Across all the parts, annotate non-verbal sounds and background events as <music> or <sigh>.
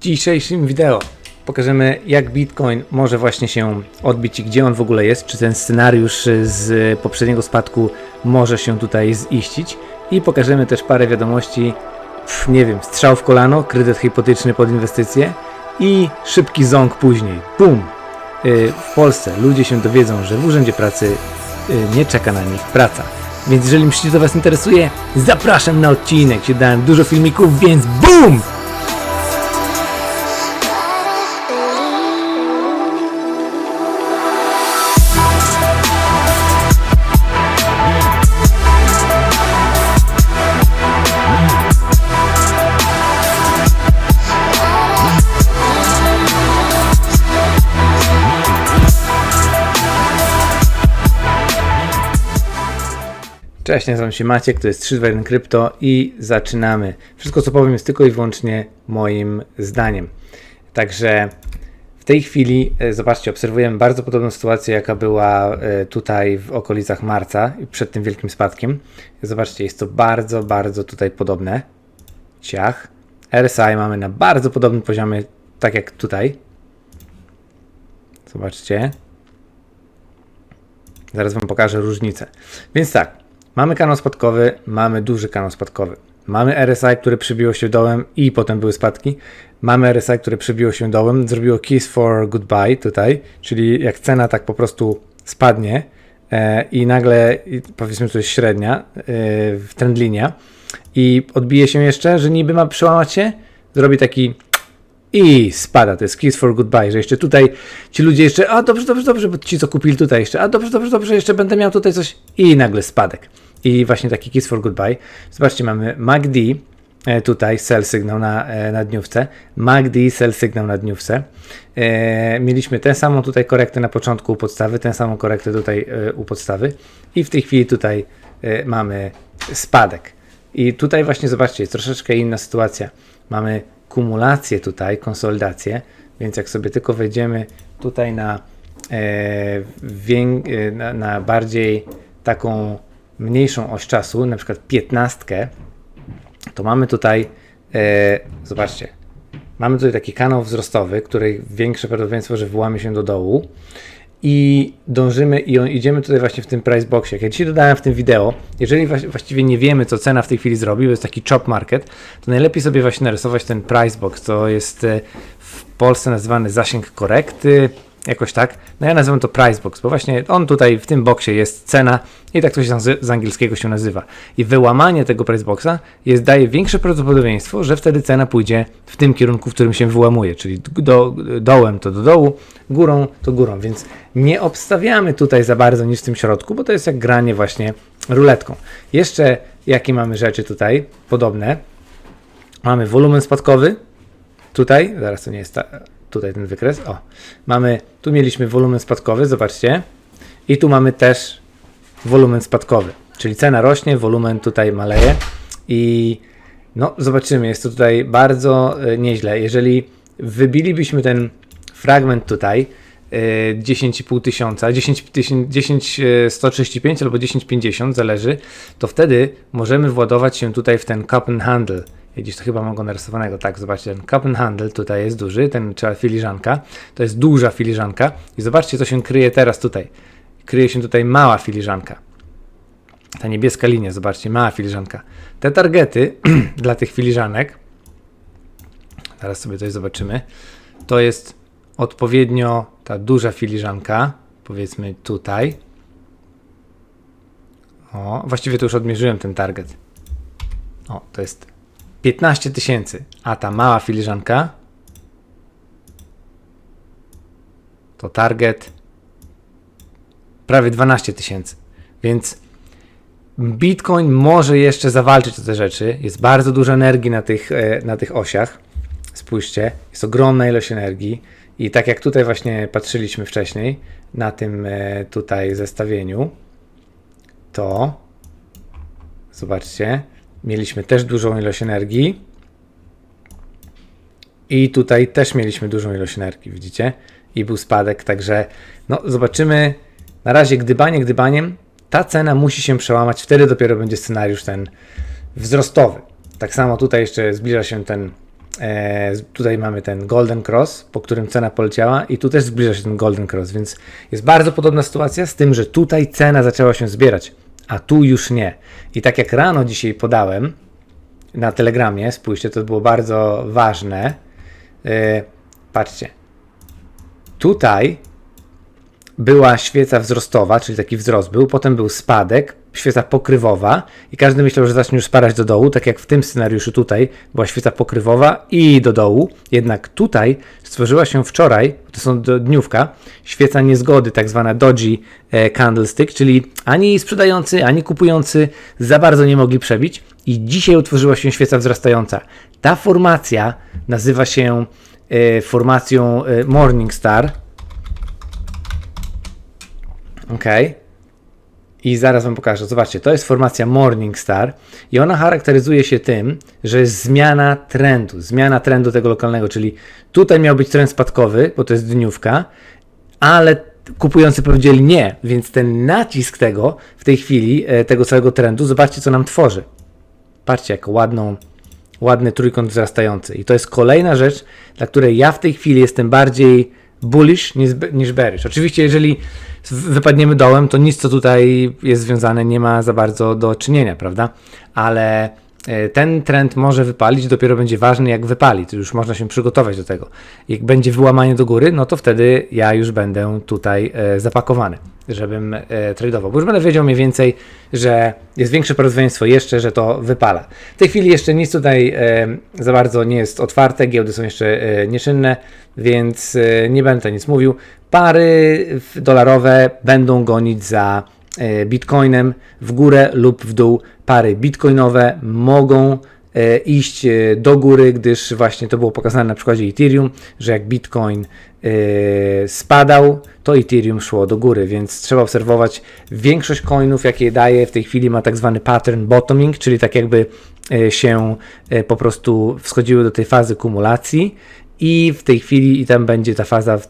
dzisiejszym wideo pokażemy jak Bitcoin może właśnie się odbić i gdzie on w ogóle jest, czy ten scenariusz z poprzedniego spadku może się tutaj ziścić i pokażemy też parę wiadomości, nie wiem, strzał w kolano, kredyt hipoteczny pod inwestycje i szybki ząg później. Bum! Y, W Polsce ludzie się dowiedzą, że w Urzędzie Pracy y, nie czeka na nich praca. Więc jeżeli myślicie, to Was interesuje, zapraszam na odcinek. Się dałem dużo filmików, więc BUM! Cześć, nazywam się Maciek, to jest 321 Krypto i zaczynamy. Wszystko co powiem jest tylko i wyłącznie moim zdaniem. Także w tej chwili, e, zobaczcie, obserwujemy bardzo podobną sytuację, jaka była e, tutaj w okolicach marca, przed tym wielkim spadkiem. Zobaczcie, jest to bardzo, bardzo tutaj podobne. Ciach. RSI mamy na bardzo podobnym poziomie, tak jak tutaj. Zobaczcie. Zaraz Wam pokażę różnicę. Więc tak, mamy kanał spadkowy, mamy duży kanał spadkowy. Mamy RSI, które przybiło się dołem i potem były spadki. Mamy RSI, które przybiło się dołem, zrobiło kiss for goodbye tutaj, czyli jak cena tak po prostu spadnie e, i nagle powiedzmy, to jest średnia, e, w trendlinia i odbije się jeszcze, że niby ma przełamać się, zrobi taki i spada, to jest kiss for goodbye, że jeszcze tutaj ci ludzie jeszcze, a dobrze, dobrze, dobrze, bo ci co kupili tutaj jeszcze, a dobrze, dobrze, dobrze, jeszcze będę miał tutaj coś i nagle spadek. I właśnie taki kiss for goodbye. Zobaczcie, mamy MACD, e, tutaj sell sygnał na, e, na dniówce, MACD sell sygnał na dniówce. E, mieliśmy tę samą tutaj korektę na początku u podstawy, tę samą korektę tutaj e, u podstawy i w tej chwili tutaj e, mamy spadek. I tutaj właśnie zobaczcie, jest troszeczkę inna sytuacja. Mamy kumulację tutaj, konsolidację, więc jak sobie tylko wejdziemy tutaj na, e, e, na, na bardziej taką mniejszą oś czasu, na przykład 15, to mamy tutaj, e, zobaczcie, mamy tutaj taki kanał wzrostowy, który większe prawdopodobieństwo, że wyłamie się do dołu i dążymy i idziemy tutaj właśnie w tym price boxie. Jak ja dzisiaj dodałem w tym wideo, jeżeli właściwie nie wiemy, co cena w tej chwili zrobi, bo jest taki chop market, to najlepiej sobie właśnie narysować ten price box, to jest e, w Polsce nazywany zasięg korekty, jakoś tak. No ja nazywam to price box, bo właśnie on tutaj w tym boksie jest cena i tak to się z angielskiego się nazywa. I wyłamanie tego price boxa jest, daje większe prawdopodobieństwo, że wtedy cena pójdzie w tym kierunku, w którym się wyłamuje, czyli do, dołem to do dołu, górą to górą, więc nie obstawiamy tutaj za bardzo nic w tym środku, bo to jest jak granie właśnie ruletką. Jeszcze jakie mamy rzeczy tutaj podobne? Mamy wolumen spadkowy, tutaj, zaraz to nie jest ta, tutaj ten wykres, o, mamy, tu mieliśmy wolumen spadkowy, zobaczcie, i tu mamy też wolumen spadkowy, czyli cena rośnie, wolumen tutaj maleje. I no zobaczymy, jest to tutaj bardzo e, nieźle, jeżeli wybilibyśmy ten fragment tutaj, e, 10,5 tysiąca, 10, 10, 10 e, 135 albo 10,50 zależy, to wtedy możemy władować się tutaj w ten cup and handle. Gdzieś to chyba mam go narysowanego, tak, zobaczcie, ten handle tutaj jest duży, ten trzeba filiżanka, to jest duża filiżanka i zobaczcie, co się kryje teraz tutaj. Kryje się tutaj mała filiżanka. Ta niebieska linia, zobaczcie, mała filiżanka. Te targety <clears throat> dla tych filiżanek, zaraz sobie coś zobaczymy, to jest odpowiednio ta duża filiżanka, powiedzmy tutaj. O, właściwie to już odmierzyłem ten target. O, to jest 15 tysięcy, a ta mała filiżanka to target prawie 12 tysięcy. Więc Bitcoin może jeszcze zawalczyć o te rzeczy. Jest bardzo dużo energii na tych, e, na tych osiach. Spójrzcie, jest ogromna ilość energii. I tak jak tutaj właśnie patrzyliśmy wcześniej, na tym e, tutaj zestawieniu, to zobaczcie, mieliśmy też dużą ilość energii. I tutaj też mieliśmy dużą ilość energii, widzicie? I był spadek, także no zobaczymy. Na razie gdybanie gdybaniem, ta cena musi się przełamać, wtedy dopiero będzie scenariusz ten wzrostowy. Tak samo tutaj jeszcze zbliża się ten E, tutaj mamy ten Golden Cross, po którym cena poleciała i tu też zbliża się ten Golden Cross, więc jest bardzo podobna sytuacja z tym, że tutaj cena zaczęła się zbierać, a tu już nie. I tak jak rano dzisiaj podałem na Telegramie, spójrzcie, to było bardzo ważne. E, patrzcie. Tutaj była świeca wzrostowa, czyli taki wzrost był, potem był spadek, świeca pokrywowa i każdy myślał, że zacznie już spadać do dołu, tak jak w tym scenariuszu tutaj była świeca pokrywowa i do dołu, jednak tutaj stworzyła się wczoraj, to są dniówka, świeca niezgody, tak zwana dodgy e, candlestick, czyli ani sprzedający, ani kupujący za bardzo nie mogli przebić i dzisiaj utworzyła się świeca wzrastająca. Ta formacja nazywa się e, formacją e, Morningstar, Ok. I zaraz Wam pokażę. Zobaczcie, to jest formacja Morningstar i ona charakteryzuje się tym, że jest zmiana trendu, zmiana trendu tego lokalnego, czyli tutaj miał być trend spadkowy, bo to jest dniówka, ale kupujący powiedzieli nie, więc ten nacisk tego w tej chwili, e, tego całego trendu, zobaczcie co nam tworzy. Patrzcie, jak ładną, ładny trójkąt wzrastający. I to jest kolejna rzecz, dla której ja w tej chwili jestem bardziej bullish niż, niż bearish. Oczywiście, jeżeli wypadniemy dołem, to nic, co tutaj jest związane, nie ma za bardzo do czynienia, prawda? Ale e, ten trend może wypalić, dopiero będzie ważny, jak wypali. To już można się przygotować do tego. Jak będzie wyłamanie do góry, no to wtedy ja już będę tutaj e, zapakowany, żebym e, tradował. Bo już będę wiedział mniej więcej, że jest większe prawdopodobieństwo jeszcze, że to wypala. W tej chwili jeszcze nic tutaj za bardzo nie jest otwarte, giełdy są jeszcze nieczynne, więc nie będę nic mówił. Pary dolarowe będą gonić za e, bitcoinem w górę lub w dół. Pary bitcoinowe mogą e, iść e, do góry, gdyż właśnie to było pokazane na przykładzie Ethereum, że jak bitcoin spadał, to Ethereum szło do góry, więc trzeba obserwować większość coinów, jakie daje w tej chwili ma tak zwany pattern bottoming, czyli tak jakby się po prostu wschodziły do tej fazy kumulacji i w tej chwili i tam będzie ta faza e,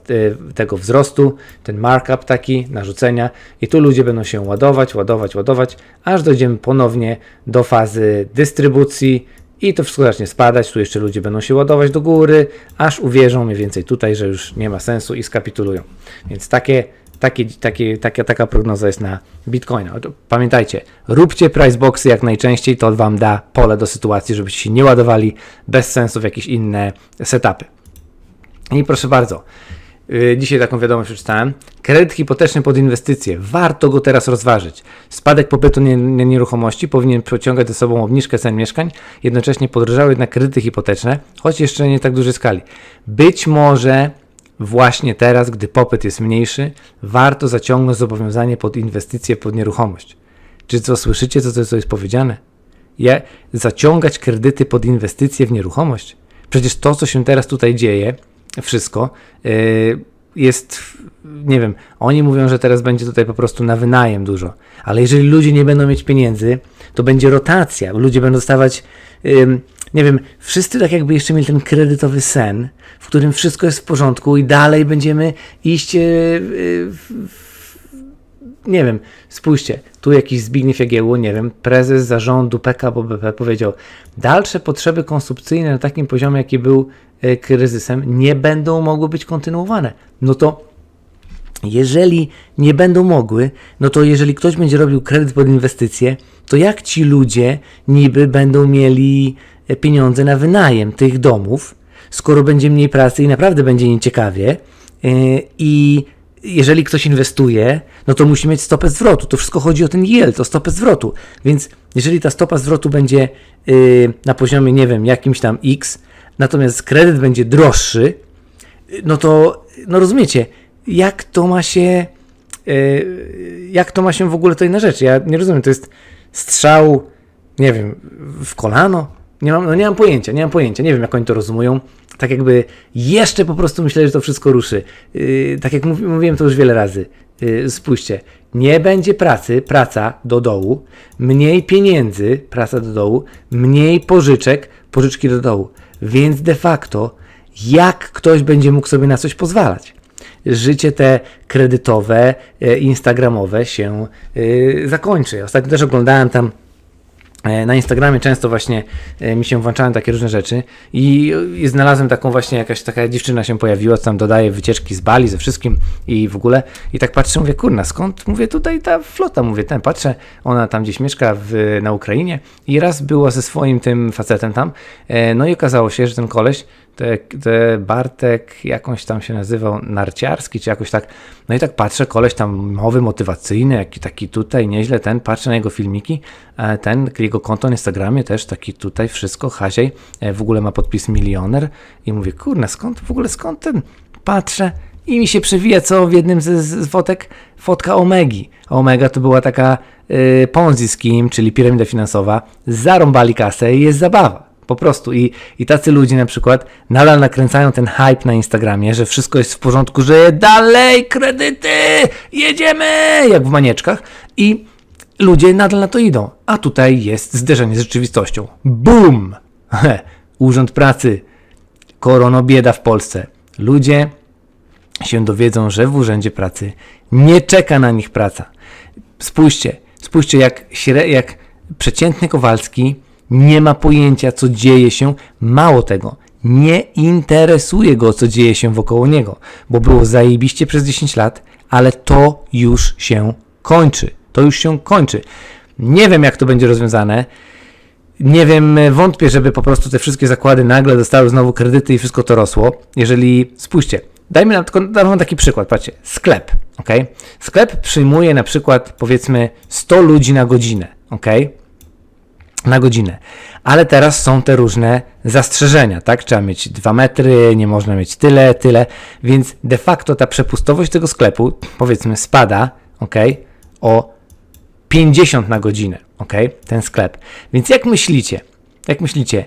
tego wzrostu, ten markup taki, narzucenia i tu ludzie będą się ładować, ładować, ładować, aż dojdziemy ponownie do fazy dystrybucji i to wszystko zacznie spadać, tu jeszcze ludzie będą się ładować do góry, aż uwierzą mniej więcej tutaj, że już nie ma sensu i skapitulują. Więc takie takie, takie, taka, taka prognoza jest na Bitcoina. Pamiętajcie, róbcie price boxy jak najczęściej, to Wam da pole do sytuacji, żebyście się nie ładowali bez sensu w jakieś inne setupy. I proszę bardzo, y, dzisiaj taką wiadomość przeczytałem. Kredyt hipoteczny pod inwestycje. Warto go teraz rozważyć. Spadek popytu na nieruchomości powinien pociągać ze sobą obniżkę cen mieszkań. Jednocześnie podrożały jednak kredyty hipoteczne, choć jeszcze nie tak dużej skali. Być może właśnie teraz, gdy popyt jest mniejszy, warto zaciągnąć zobowiązanie pod inwestycje pod nieruchomość. Czy co słyszycie, co, co jest powiedziane? Je, zaciągać kredyty pod inwestycje w nieruchomość? Przecież to, co się teraz tutaj dzieje, wszystko. Y, jest, nie wiem, oni mówią, że teraz będzie tutaj po prostu na wynajem dużo, ale jeżeli ludzie nie będą mieć pieniędzy, to będzie rotacja, ludzie będą dostawać, nie wiem, wszyscy tak jakby jeszcze mieli ten kredytowy sen, w którym wszystko jest w porządku i dalej będziemy iść, y, nie wiem, spójrzcie, tu jakiś Zbigniew Jagiełło, nie wiem, prezes zarządu PKB BP powiedział, dalsze potrzeby konsumpcyjne na takim poziomie, jaki był E, kryzysem nie będą mogły być kontynuowane. No to jeżeli nie będą mogły, no to jeżeli ktoś będzie robił kredyt pod inwestycje, to jak ci ludzie niby będą mieli e, pieniądze na wynajem tych domów, skoro będzie mniej pracy i naprawdę będzie nieciekawie e, i jeżeli ktoś inwestuje, no to musi mieć stopę zwrotu. To wszystko chodzi o ten yield, o stopę zwrotu. Więc jeżeli ta stopa zwrotu będzie na poziomie, nie wiem, jakimś tam x, natomiast kredyt będzie droższy, no to, no rozumiecie, jak to ma się, e, jak to ma się w ogóle tutaj na rzecz? Ja nie rozumiem, to jest strzał, nie wiem, w kolano? Nie mam, no nie mam pojęcia, nie mam pojęcia, nie wiem jak oni to rozumują. Tak jakby jeszcze po prostu myśleli, że to wszystko ruszy. Yy, tak jak mów, mówiłem to już wiele razy. Yy, spójrzcie, nie będzie pracy, praca do dołu, mniej pieniędzy, praca do dołu, mniej pożyczek, pożyczki do dołu. Więc de facto, jak ktoś będzie mógł sobie na coś pozwalać? Życie te kredytowe, e, instagramowe się e, zakończy. Ostatnio też oglądałem tam Na Instagramie często właśnie e, mi się włączają takie różne rzeczy i, i znalazłem taką właśnie jakaś taka dziewczyna się pojawiła, co tam dodaje wycieczki z Bali, ze wszystkim i w ogóle. I tak patrzę, mówię, kurna, skąd, mówię, tutaj ta flota, mówię, ten, patrzę, ona tam gdzieś mieszka w, na Ukrainie i raz była ze swoim tym facetem tam, e, no i okazało się, że ten koleś, te, te Bartek jakąś tam się nazywał, Narciarski, czy jakoś tak, no i tak patrzę, koleś tam mowy motywacyjny, jaki taki tutaj, nieźle ten, patrzę na jego filmiki, e, ten, jego konto na Instagramie też taki tutaj wszystko, Haziej, e, w ogóle ma podpis milioner i mówię, kurna, skąd w ogóle, skąd ten, patrzę i mi się przewija co w jednym z, z fotek, fotka Omegi. Omega to była taka y, Ponzi scheme, czyli piramida finansowa, zarąbali kasę i jest zabawa. Po prostu. I, I tacy ludzie na przykład nadal nakręcają ten hype na Instagramie, że wszystko jest w porządku, że dalej kredyty, jedziemy, jak w manieczkach. I ludzie nadal na to idą. A tutaj jest zderzenie z rzeczywistością. Boom! <laughs> Urząd Pracy. Koronobieda w Polsce. Ludzie się dowiedzą, że w Urzędzie Pracy nie czeka na nich praca. Spójrzcie, spójrzcie jak, jak przeciętny Kowalski nie ma pojęcia, co dzieje się. Mało tego, nie interesuje go, co dzieje się wokoło niego, bo było zajebiście przez 10 lat, ale to już się kończy. To już się kończy. Nie wiem, jak to będzie rozwiązane. Nie wiem, wątpię, żeby po prostu te wszystkie zakłady nagle dostały znowu kredyty i wszystko to rosło. Jeżeli, spójrzcie, dajmy na dam wam taki przykład, patrzcie, sklep, ok? Sklep przyjmuje na przykład, powiedzmy, 100 ludzi na godzinę, ok? Na godzinę. Ale teraz są te różne zastrzeżenia, tak? Trzeba mieć 2 metry, nie można mieć tyle, tyle, więc de facto ta przepustowość tego sklepu, powiedzmy, spada, ok? O 50 na godzinę, ok? Ten sklep. Więc jak myślicie, jak myślicie,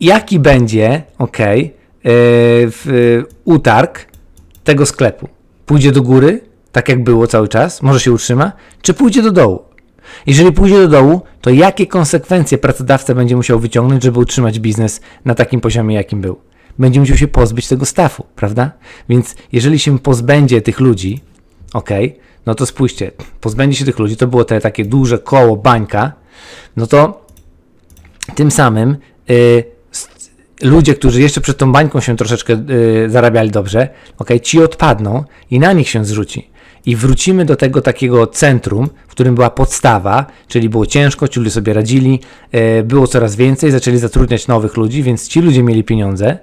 jaki będzie, ok, yy, w, utarg tego sklepu? Pójdzie do góry, tak jak było cały czas, może się utrzyma, czy pójdzie do dołu? Jeżeli pójdzie do dołu, to jakie konsekwencje pracodawca będzie musiał wyciągnąć, żeby utrzymać biznes na takim poziomie, jakim był? Będzie musiał się pozbyć tego stafu, prawda? Więc jeżeli się pozbędzie tych ludzi, ok, no to spójrzcie, pozbędzie się tych ludzi, to było te takie duże koło bańka, no to tym samym y, s- ludzie, którzy jeszcze przed tą bańką się troszeczkę y, zarabiali dobrze, ok, ci odpadną i na nich się zrzuci. I wrócimy do tego takiego centrum, w którym była podstawa, czyli było ciężko, ci ludzie sobie radzili, y, było coraz więcej, zaczęli zatrudniać nowych ludzi, więc ci ludzie mieli pieniądze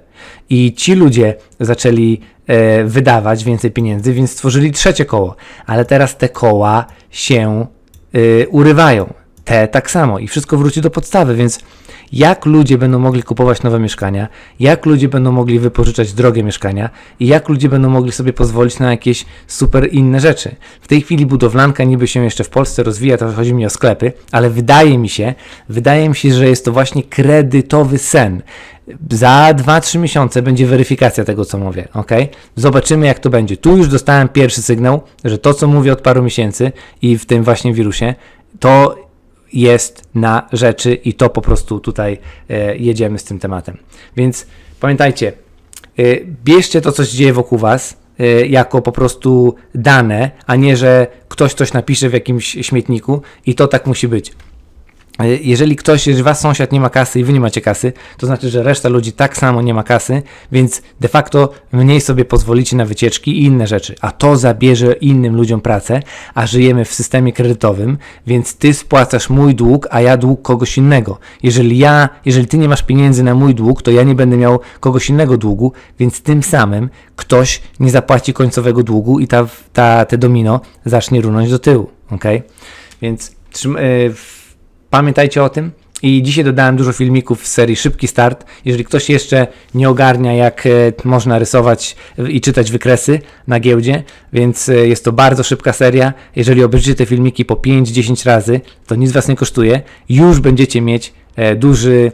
i ci ludzie zaczęli e, wydawać więcej pieniędzy, więc stworzyli trzecie koło. Ale teraz te koła się y, urywają. Te tak samo i wszystko wróci do podstawy, więc jak ludzie będą mogli kupować nowe mieszkania, jak ludzie będą mogli wypożyczać drogie mieszkania i jak ludzie będą mogli sobie pozwolić na jakieś super inne rzeczy. W tej chwili budowlanka niby się jeszcze w Polsce rozwija, to chodzi mi o sklepy, ale wydaje mi się, wydaje mi się, że jest to właśnie kredytowy sen. Za 2-3 miesiące będzie weryfikacja tego, co mówię, ok? Zobaczymy, jak to będzie. Tu już dostałem pierwszy sygnał, że to, co mówię od paru miesięcy i w tym właśnie wirusie, to jest na rzeczy i to po prostu tutaj e, jedziemy z tym tematem. Więc pamiętajcie, e, bierzcie to, co się dzieje wokół Was e, jako po prostu dane, a nie, że ktoś coś napisze w jakimś śmietniku i to tak musi być. E, Jeżeli ktoś, jeżeli wasz sąsiad nie ma kasy i wy nie macie kasy, to znaczy, że reszta ludzi tak samo nie ma kasy, więc de facto mniej sobie pozwolicie na wycieczki i inne rzeczy, a to zabierze innym ludziom pracę, a żyjemy w systemie kredytowym, więc ty spłacasz mój dług, a ja dług kogoś innego. Jeżeli ja, jeżeli ty nie masz pieniędzy na mój dług, to ja nie będę miał kogoś innego długu, więc tym samym ktoś nie zapłaci końcowego długu i ta, ta, te domino zacznie runąć do tyłu, ok? Więc trzym, yy, Pamiętajcie o tym. I dzisiaj dodałem dużo filmików z serii Szybki Start. Jeżeli ktoś jeszcze nie ogarnia, jak e, można rysować i czytać wykresy na giełdzie, więc e, jest to bardzo szybka seria. Jeżeli obejrzycie te filmiki po 5-10 razy, to nic Was nie kosztuje. Już będziecie mieć e, duży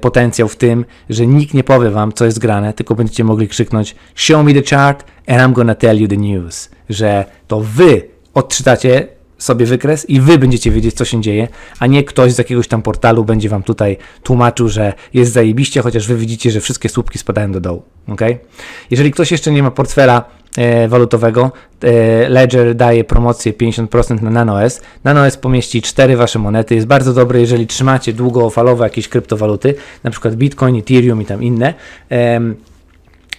potencjał w tym, że nikt nie powie Wam, co jest grane, tylko będziecie mogli krzyknąć Show me the chart and I'm gonna tell you the news. Że to Wy odczytacie sobie wykres i wy będziecie wiedzieć, co się dzieje, a nie ktoś z jakiegoś tam portalu będzie wam tutaj tłumaczył, że jest zajebiście, chociaż wy widzicie, że wszystkie słupki spadają do dołu. ok? Jeżeli ktoś jeszcze nie ma portfela e, walutowego. E, Ledger daje promocję 50% na NanoS. NanoS pomieści cztery wasze monety. Jest bardzo dobry, jeżeli trzymacie długofalowe jakieś kryptowaluty, na przykład Bitcoin, Ethereum i tam inne. Em,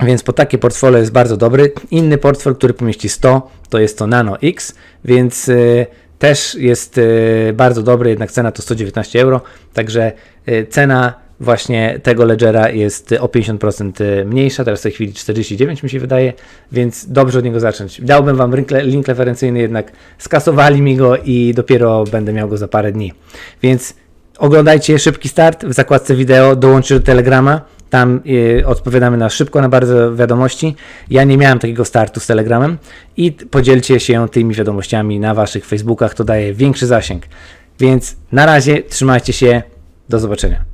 więc po takie portfolio jest bardzo dobry. Inny portfel, który pomieści 100, to jest to Nano X, więc y, też jest y, bardzo dobry, jednak cena to 119 euro, także y, cena właśnie tego Ledgera jest o 50% y, mniejsza, teraz w tej chwili 49 mi się wydaje, więc dobrze od niego zacząć. Dałbym Wam link referencyjny, jednak skasowali mi go i dopiero będę miał go za parę dni. Więc oglądajcie szybki start w zakładce wideo, dołączcie do Telegrama. Tam y, odpowiadamy na szybko na bardzo wiadomości. Ja nie miałem takiego startu z Telegramem i podzielcie się tymi wiadomościami na waszych Facebookach, to daje większy zasięg. Więc na razie trzymajcie się, do zobaczenia.